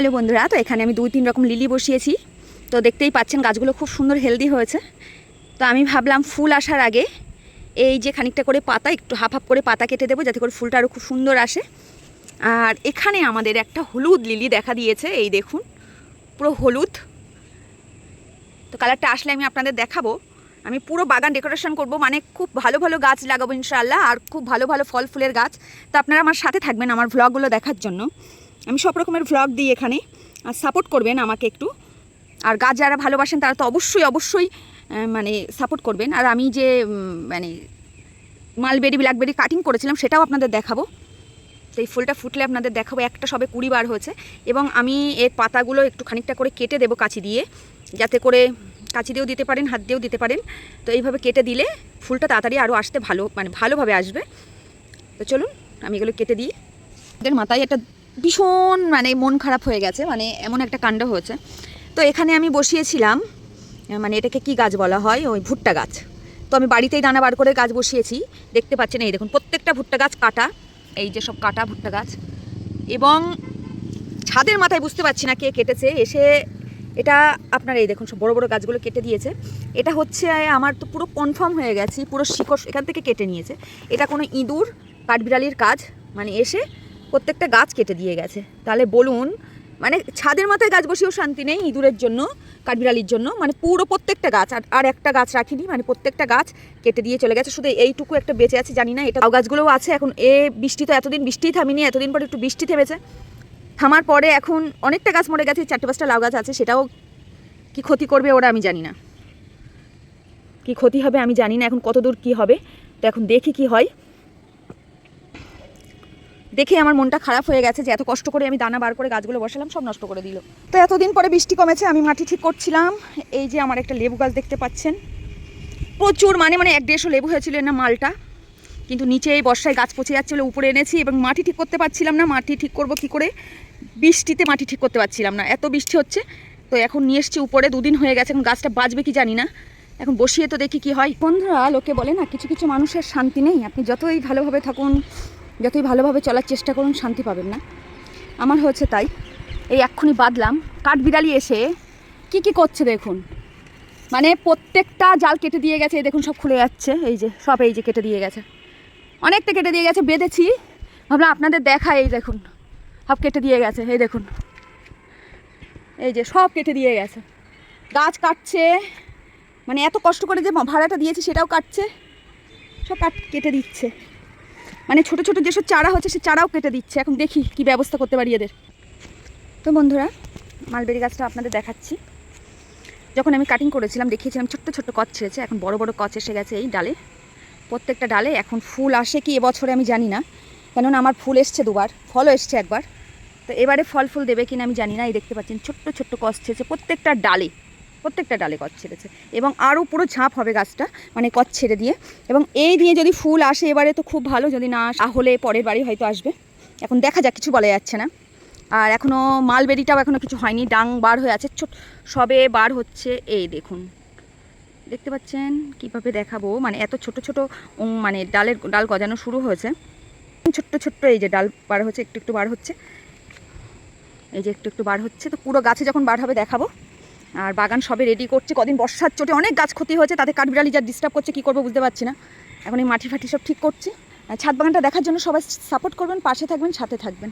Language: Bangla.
হ্যালো বন্ধুরা, তো এখানে আমি দুই তিন রকম লিলি বসিয়েছি। তো দেখতেই পাচ্ছেন গাছগুলো খুব সুন্দর হেলদি হয়েছে। তো আমি ভাবলাম ফুল আসার আগে এই যে খানিকটা করে পাতা, একটু হাফ হাফ করে পাতা কেটে দেবো যাতে করে ফুলটা আরও খুব সুন্দর আসে। আর এখানে আমাদের একটা হলুদ লিলি দেখা দিয়েছে, এই দেখুন, পুরো হলুদ। তো কালারটা আসলে আমি আপনাদের দেখাবো। আমি পুরো বাগান ডেকোরেশন করব মানে খুব ভালো ভালো গাছ লাগাবো ইনশাআল্লাহ, আর খুব ভালো ভালো ফল ফুলের গাছ। তো আপনারা আমার সাথে থাকবেন আমার ভ্লগগুলো দেখার জন্য। আমি সব রকমের ভ্লগ দিই এখানে, আর সাপোর্ট করবেন আমাকে একটু। আর গাছ যারা ভালোবাসেন, তারা তো অবশ্যই অবশ্যই মানে সাপোর্ট করবেন। আর আমি যে মানে মালবেরি ব্ল্যাকবেরি কাটিং করেছিলাম, সেটাও আপনাদের দেখাবো। তো এই ফুলটা ফুটলে আপনাদের দেখাবো, একটা সবে কুড়ি বার হয়েছে। এবং আমি এর পাতাগুলো একটু খানিকটা করে কেটে দেবো কাঁচি দিয়ে, যাতে করে কাঁচি দিয়েও দিতে পারেন, হাত দিয়েও দিতে পারেন। তো এইভাবে কেটে দিলে ফুলটা তাড়াতাড়ি আরও আসতে ভালো মানে ভালোভাবে আসবে। তো চলুন, আমি এগুলো কেটে দিই। এদের মাথায় একটা ভীষণ মানে মন খারাপ হয়ে গেছে মানে এমন একটা কাণ্ড হয়েছে। তো এখানে আমি বসিয়েছিলাম মানে এটাকে কি গাছ বলা হয়? ওই ভুট্টা গাছ। তো আমি বাড়িতেই দানা বার করে গাছ বসিয়েছি। দেখতে পাচ্ছেন, এই দেখুন, প্রত্যেকটা ভুট্টা গাছ কাটা, এই যে সব কাটা ভুট্টা গাছ। এবং ছাদের মাথায় বুঝতে পারছি না কে কেটেছে, এসে এটা আপনার এই দেখুন, সব বড়ো বড়ো গাছগুলো কেটে দিয়েছে। এটা হচ্ছে, আমার তো পুরো কনফার্ম হয়ে গেছি, পুরো শিকড় এখান থেকে কেটে নিয়েছে। এটা কোনো ইঁদুর, কাঠবিড়ালির কাজ মানে এসে প্রত্যেকটা গাছ কেটে দিয়ে গেছে। তাহলে বলুন মানে ছাদের মাথায় গাছ বসেও শান্তি নেই ইঁদুরের জন্য, কাঠবিড়ালির জন্য। মানে পুরো প্রত্যেকটা গাছ, আর আর একটা গাছ রাখিনি মানে প্রত্যেকটা গাছ কেটে দিয়ে চলে গেছে। শুধু এইটুকু একটা বেঁচে আছে, জানি না এটা। গাছগুলোও আছে, এখন এ বৃষ্টি তো এতদিন বৃষ্টিই থামিনি, এতদিন পরে একটু বৃষ্টি থেমেছে। থামার পরে এখন অনেকটা গাছ মরে গেছে, চারটে পাঁচটা লাউ গাছ আছে, সেটাও কি ক্ষতি করবে ওরা আমি জানি না। কি ক্ষতি হবে আমি জানি না, এখন কত দূর কী হবে, তো এখন দেখি কি হয়। দেখে আমার মনটা খারাপ হয়ে গেছে যে এত কষ্ট করে আমি দানা বার করে গাছগুলো বসালাম, সব নষ্ট করে দিল। তো এতদিন পরে বৃষ্টি কমেছে, আমি মাটি ঠিক করছিলাম। এই যে আমার একটা লেবু গাছ দেখতে পাচ্ছেন। প্রচুর মানে মানে এক দেড়শো লেবু হয়েছিল না মালটা। কিন্তু নিচে এই বর্ষায় গাছ পচে যাচ্ছিল, উপরে এনেছি এবং মাটি ঠিক করতে পারছিলাম না। মাটি ঠিক করব কি করে? বৃষ্টিতে মাটি ঠিক করতে পারছিলাম না। এত বৃষ্টি হচ্ছে, তো এখন নিয়ে এসছি উপরে, দুদিন হয়ে গেছে, এখন গাছটা বাঁচবে কি জানি না। এখন বসিয়ে তো দেখি কি হয়। বন্ধুরা, লোকে বলে না, কিছু কিছু মানুষের শান্তি নেই। আপনি যতই ভালোভাবে থাকুন যতই ভালোভাবে চলার চেষ্টা করুন, শান্তি পাবেন না। আমার হচ্ছে তাই। এই এক্ষুনি বাদলাম। কাঠবিড়ালি এসে কি কি করছে দেখুন। মানে প্রত্যেকটা জাল কেটে দিয়ে গেছে, এই দেখুন সব খুলে যাচ্ছে। এই যে, সব এই যে কেটে দিয়ে গেছে। অনেকটা কেটে দিয়ে গেছে, বেঁধেছি। ভাবলাম আপনাদের দেখা এই দেখুন। সব কেটে দিয়ে গেছে, এই দেখুন। এই যে, সব কেটে দিয়ে গেছে। গাছ কাটছে। মানে এত কষ্ট করে যে ভাড়াটা দিয়েছি, সেটাও কাটছে। সব কাট, কেটে দিচ্ছে। মানে ছোট ছোট যেসব চারা হচ্ছে সে চারাও কেটে দিচ্ছে। এখন দেখি কি ব্যবস্থা করতে পারি এদের। তো বন্ধুরা, মালবেরি গাছটা আপনাদের দেখাচ্ছি। যখন আমি কাটিং করেছিলাম, দেখিয়েছিলাম ছোট্ট ছোট্ট কচ ছেড়েছে, এখন বড় বড় কচ এসে গেছে এই ডালে। প্রত্যেকটা ডালে এখন ফুল আসে কি এবছরে আমি জানি না। কেননা আমার ফুল এসছে দুবার, ফলও এসছে একবার। তো এবারে ফল ফুল দেবে কিনা আমি জানি না, এই দেখতে পাচ্ছেন ছোট্ট ছোট্ট কচ ছেড়েছে প্রত্যেকটা ডালে। প্রত্যেকটা ডালে কচ ছেড়েছে। এবং আরও পুরো ঝাঁপ হবে গাছটা মানে কচ ছেড়ে দিয়ে। এবং এই দিয়ে যদি ফুল আসে এবারে তো খুব ভালো, যদি না তাহলে পরের বাড়ি হয়তো আসবে। এখন দেখা যাক, কিছু বলা যাচ্ছে না। আর এখনও মালবেরিটাও এখনও কিছু হয়নি, ডাং বার হয়ে আছে, ছোট, সবে বার হচ্ছে। এই দেখুন, দেখতে পাচ্ছেন? কীভাবে দেখাবো? মানে এত ছোট ছোট মানে ডালের, ডাল গজানো শুরু হয়েছে। ছোট্ট ছোট্ট এই যে ডাল বার হচ্ছে, একটু একটু বার হচ্ছে। এই যে একটু একটু বার হচ্ছে, তো পুরো গাছে যখন বার হবে দেখাবো। আর বাগান সবে রেডি করছে। কদিন বর্ষার চোটে অনেক গাছ ক্ষতি হয়েছে, তাতে কাঠবিড়ালি যা ডিস্টার্ব করছে কী করব বুঝতে পারছি না। এখন এই মাটি ফাটি সব ঠিক করছি। ছাদ বাগানটা দেখার জন্য সবাই সাপোর্ট করবেন, পাশে থাকবেন, সাথে থাকবেন।